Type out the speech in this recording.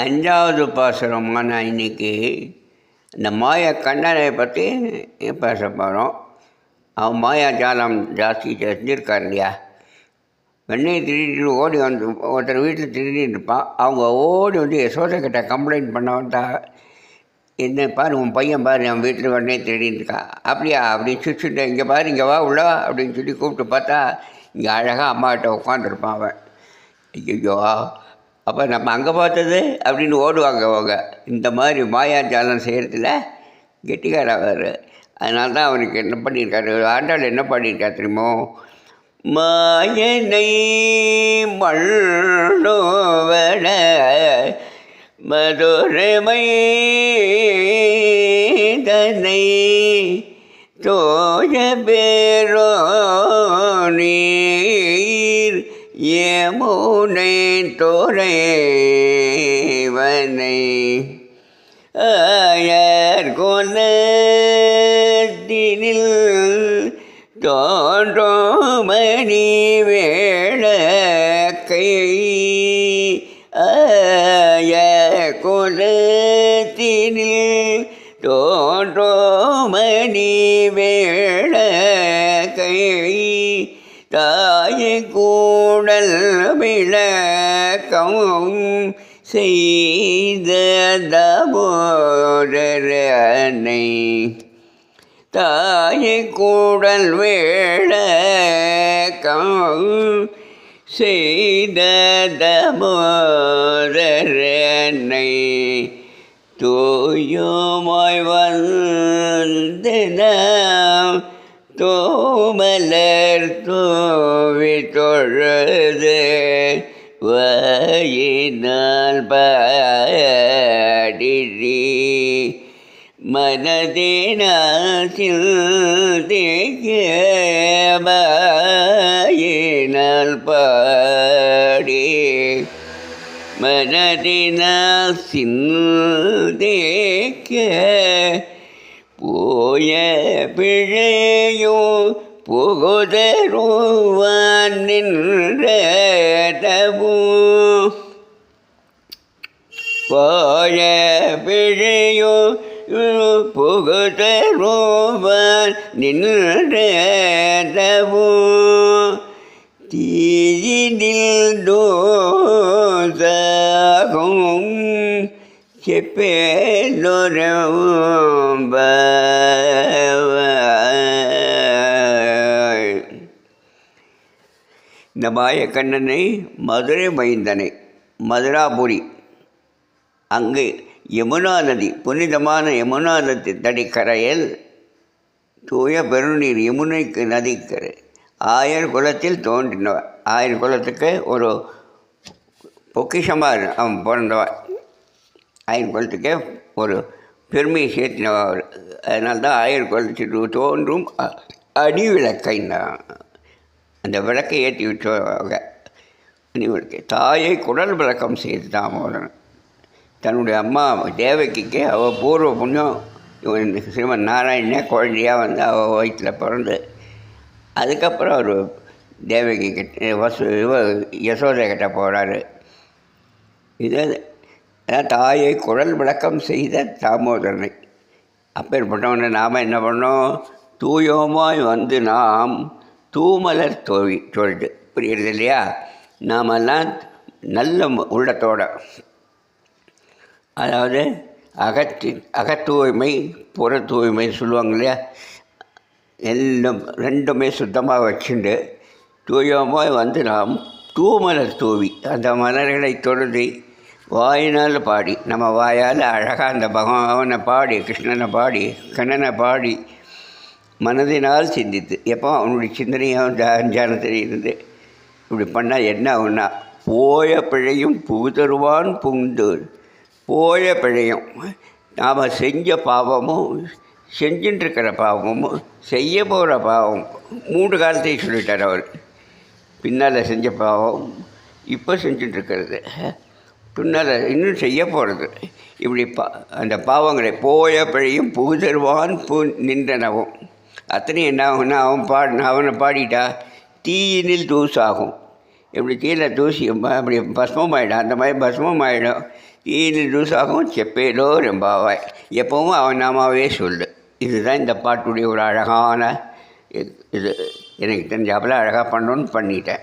அஞ்சாவது பாசுரமான இன்னைக்கு இந்த மாய கண்ணனை பற்றி பேச போகிறோம் அவன் மாயாஜாலம் ஜாஸ்தி செஞ்சுருக்கார் இல்லையா? வெண்ணெய் திருடிட்டு ஓடி வந்து ஒருத்தர் வீட்டில் திருடிட்டு இருப்பான். அவங்க ஓடி வந்து யசோதை கிட்ட கம்ப்ளைண்ட் பண்ண வந்தா என்ன பாரு உன் பையன் பாரு என் வீட்டில் உடனே திருடிட்டு இருக்கான் அப்படியா? அப்படின்னு சுச்சுட்டு இங்கே பாரு இங்கே வா உள்ள அப்படின்னு சொல்லி கூப்பிட்டு பார்த்தா இங்கே அழகாக அம்மாகிட்ட உட்காந்துருப்பான் அவன். ஐயோ அப்போ நம்ம அங்கே பார்த்தது அப்படின்னு ஓடுவாங்க அவங்க. இந்த மாதிரி மாயாஜாலம் செய்கிறதுல கெட்டிக்காரவர். அதனால தான் அவனுக்கு என்ன பண்ணியிருக்காரு? ஆண்டாள் என்ன பண்ணியிருக்காரு தெரியுமோ? மாயனை மண்ணோவட மதுரமை தன்னை தோய பேரோ நீ யமுனை துறைவனை ஆயர் கொலத்தினில் தோன்றோமணி வேளக்கை ஆய குலத்தினில் தோன்றோமணி வேளக்கை தா கூடல் விளக்கம் செய்த தபோதரனை தாயை கூடல் வேளக்கம் செய்த தபோதரனை தூயுமாய் வந்தனம் தூமலர் தூவி தொழுது வயினால் பாடிரி மனதினாசில் தேக்கியபாயினால் பாடி. மனதினாசில் தேக்க போய பிழையோ புகுதருவான் நின்றதபு? போய பிழையோ புகுதருவான் நின்றதபு? தீயினில் தோசாகும் செப்பேலொரவாய் இந்த மாயக்கண்ணனை மதுரை மைந்தனை மதுராபுரி. அங்கு யமுனா நதி புனிதமான யமுனா நதி தடிக்கரையில் தூய பெருநீர் யமுனைக்கு நதிக்கரை ஆயர் குலத்தில் தோன்றினவர். ஆயர் குலத்துக்கு ஒரு பொக்கிஷமாக அவன் பிறந்தவன் ஆயர் குலத்துக்கே ஒரு பெருமையை சேர்த்தினவன் அவர் அதனால்தான் ஆயர் குலத்துக்கு தோன்றும் அடிவிளக்கை அடி அந்த விளக்கை ஏற்றி விட்டுவாங்க அடி தாயை குடல் விளக்கம் செய்து தாமோதரன் தன்னுடைய அம்மா தேவகிக்கு அவள் பூர்வ புண்ணியம். இவன் ஸ்ரீமன் நாராயணனே குழந்தையாக வந்து அவள் வயிற்றில் பிறந்து அதுக்கப்புறம் அவர் தேவகி கிட்ட வசு இவ யசோதை கிட்ட போகிறாரு இது அதான் தாயை குரல் விளக்கம் செய்த தாமோதரனை. அப்பேற்பட்டவனை நாம் என்ன பண்ணோம்? தூயோமாய் வந்து நாம் தூமலர் தோழி தொழுது புரியுறது இல்லையா? நாமெல்லாம் நல்ல உள்ளத்தோட. அதாவது அகத்தி அகத்தூய்மை புற தூய்மை சொல்லுவாங்க இல்லையா? எல்லாம் ரெண்டுமே சுத்தமாக வச்சுண்டு தூயமாக வந்து நாம் தூமலர் தூவி அந்த மலர்களை தொழுதி வாயினால் பாடி நம்ம வாயால் அழகாக அந்த பகவானை பாடி கிருஷ்ணனை பாடி கண்ணனை பாடி மனதினால் சிந்தித்து. எப்போ அவனுடைய சிந்தனையும் தியானத்தில் இருந்து இப்படி பண்ணால் என்ன ஆகுன்னா போய பிழையும் புகுதருவான் புகுந்து போய பிழையும். நாம் செஞ்ச பாவமும் செஞ்சுட்டுருக்கிற பாவமும் செய்ய போகிற பாவம். மூன்று காலத்தையும் சொல்லிட்டார் அவர். பின்னால் செஞ்ச பாவம் இப்போ செஞ்சுட்டுருக்கிறது பின்னால் இன்னும் செய்ய போகிறது இப்படி பா அந்த பாவங்களை போய பிழையும் புகுதருவான் பு நின்றனவும். அத்தனையும் என்ன ஆகும்னா அவன் பாடின அவனை பாடிட்டா தீயினில் தூசாகும். இப்படி தீயில தூசி அப்படி பஸ்மம் ஆகிடும் அந்த மாதிரி பஸ்மம் ஆகிடும் தீயில் தூசாகவும் செப்பேலோ ரெம்பாவாய். எப்பவும் அவன் நாமாவே சொல்லு. இதுதான் இந்த பாட்டுடைய ஒரு அழகான இது இது. எனக்கு அவ்வளோ அழகாக பண்ணணும்னு பண்ணிட்டேன்.